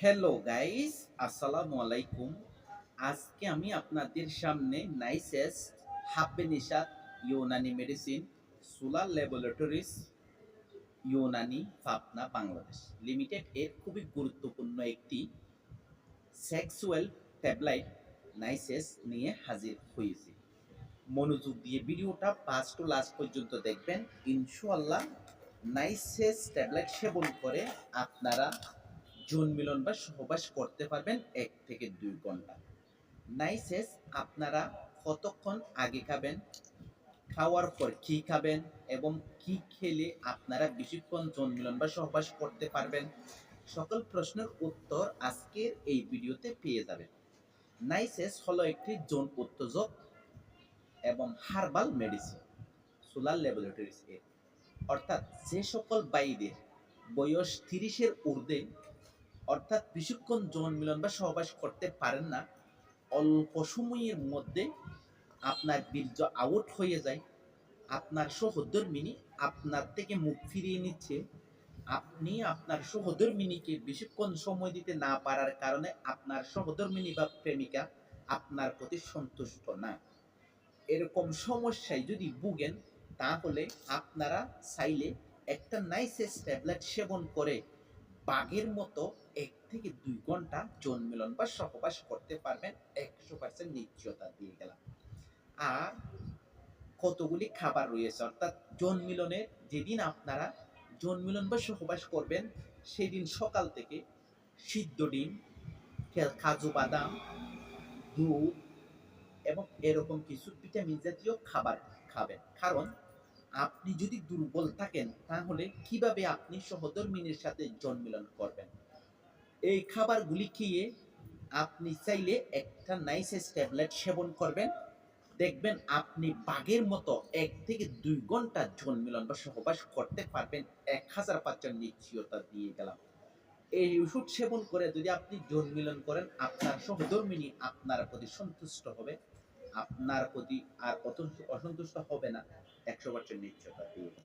Hello guys আসসালামু আলাইকুম আজকে আমি আপনাদের সামনে নাইসেস হাব্বেনিশাত Unani medicine solar laboratories Unani Pabna Bangladesh limited এর খুবই গুরুত্বপূর্ণ একটি সেক্সুয়াল ট্যাবলাইট নাইসেস নিয়ে হাজির হয়েছি। মনোযোগ দিয়ে ভিডিওটা পাঁচ টু লাস্ট পর্যন্ত দেখবেন। ইনশাআল্লাহ নাইসেস ট্যাবলেট সেবন করে আপনারা জোন মিলন বা সহবাস করতে পারবেন এক থেকে দুই ঘণ্টা। নাইসেস, আপনারা কতক্ষণ আগে খাবেন, খাওয়ার পর কি খাবেন এবং কি খেলে আপনারা বেশিক্ষণ জোন মিলন বা সহবাস করতে পারবেন, সকল প্রশ্নের উত্তর আজকের এই ভিডিওতে পেয়ে যাবেন। নাইসেস হলো একটি জোন উত্তেজক এবং হার্বাল মেডিসিন, সোলার ল্যাবরেটরিজ এর। অর্থাৎ যে সকল বাইদের বয়স তিরিশের ঊর্ধ্বে অর্থাৎ বেশিক্ষণ যৌন মিলন বা সহবাস করতে পারেন না, অল্প সময়ের মধ্যে আপনার বীর্য আউট হয়ে যায়। আপনার সহধর্মিনী আপনার থেকে মুখ ফিরিয়ে নিচ্ছে। আপনি আপনার সহধর্মিনীকে বেশিক্ষণ সময় দিতে না পারার কারণে আপনার সহধর্মিনী বা প্রেমিকা আপনার প্রতি সন্তুষ্ট না। এরকম সমস্যায় যদি ভুগেন, তাহলে আপনারা চাইলে একটা নাইসেস ট্যাবলেট সেবন করে বাঘের মতো এক থেকে দুই ঘণ্টা যৌন মিলন বা সহবাস করতে পারবেন, একশো পার্সেন্ট নিশ্চয়তা দিয়ে গেলাম। আর কতগুলি খাবার রয়েছে, অর্থাৎ যৌন মিলনের যেদিন আপনারা জন্মিলন বা সহবাস করবেন, সেদিন সকাল থেকে সিদ্ধ ডিম কাজু বাদাম, দুধ এবং এরকম কিছু ভিটামিন জাতীয় খাবার খাবেন। কারণ আপনি যদি দুর্বল থাকেন, তাহলে কীভাবে আপনি সহধর্মিনীর সাথে জন্মিলন করবেন? এই খাবারগুলি খেয়ে আপনি চাইলে একটা নাইসেস ট্যাবলেট সেবন করবেন। দেখবেন আপনি বাঘের মতো এক থেকে দুই ঘণ্টা জন্মিলন বা সহবাস করতে পারবেন। এক হাজার পার্সেন্ট নিশ্চয়তা দিয়ে গেলাম। এই ওষুধ সেবন করে যদি আপনি জন্মিলন করেন, আপনার সহধর্মিনী আপনার প্রতি সন্তুষ্ট হবে। আপনার প্রতি আর অসন্তুষ্ট হবে না। একশো পার্সেন্ট নিশ্চয়তা। দিয়ে